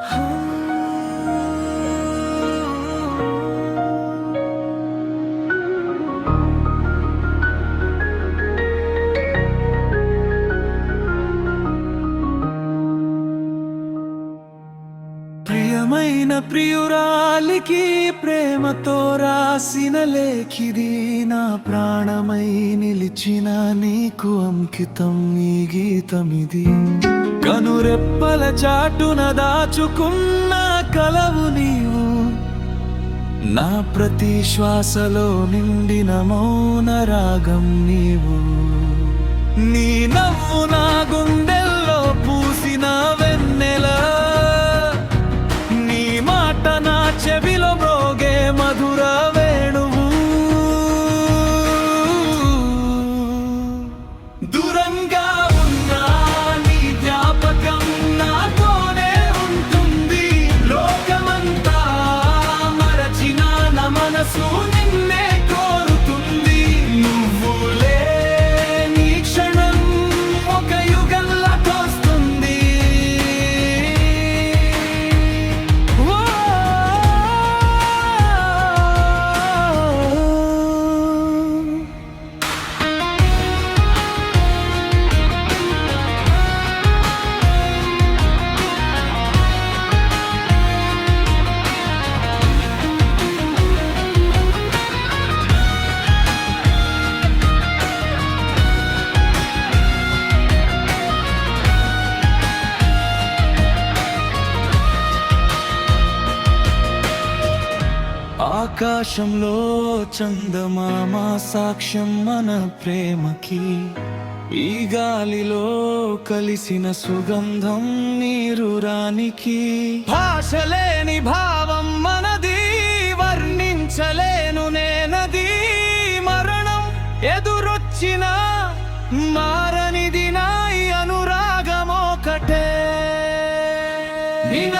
ప్రియమైన ప్రియురాలికి ప్రేమతో రాసిన లేఖిది నా ప్రాణమై నిలిచిన నీకు అంకితం ఈ గీతమిది. కనురెప్పల చాటున దాచుకున్న కలవు నీవు. నా ప్రతి శ్వాసలో నిండిన మౌన రాగం నీవు. నీ నవ్వు నా గుండె ఆకాశంలో చందమామ సాక్ష్యం మన ప్రేమకి. ఈ గాలిలో కలిసిన సుగంధం నీరు రానికి. భాషలేని భావం మనది వర్ణించలేను నేనది. మరణం ఎదురొచ్చిన మారనిది నాయి అనురాగమొకటే. నీ